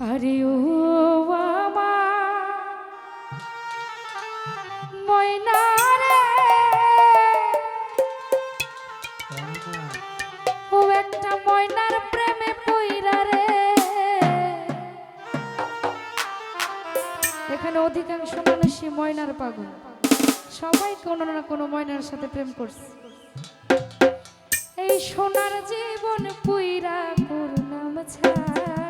আরে ও বাবা, ময়না রে। ও একটা ময়নার প্রেমে পইরা রে। এখানে অধিকাংশ মানুষই ময়নার পাগল। সবাই কোনো না কোনো ময়নার সাথে প্রেম করছে। এই সোনার জীবন পুইরা করলাম ছাড়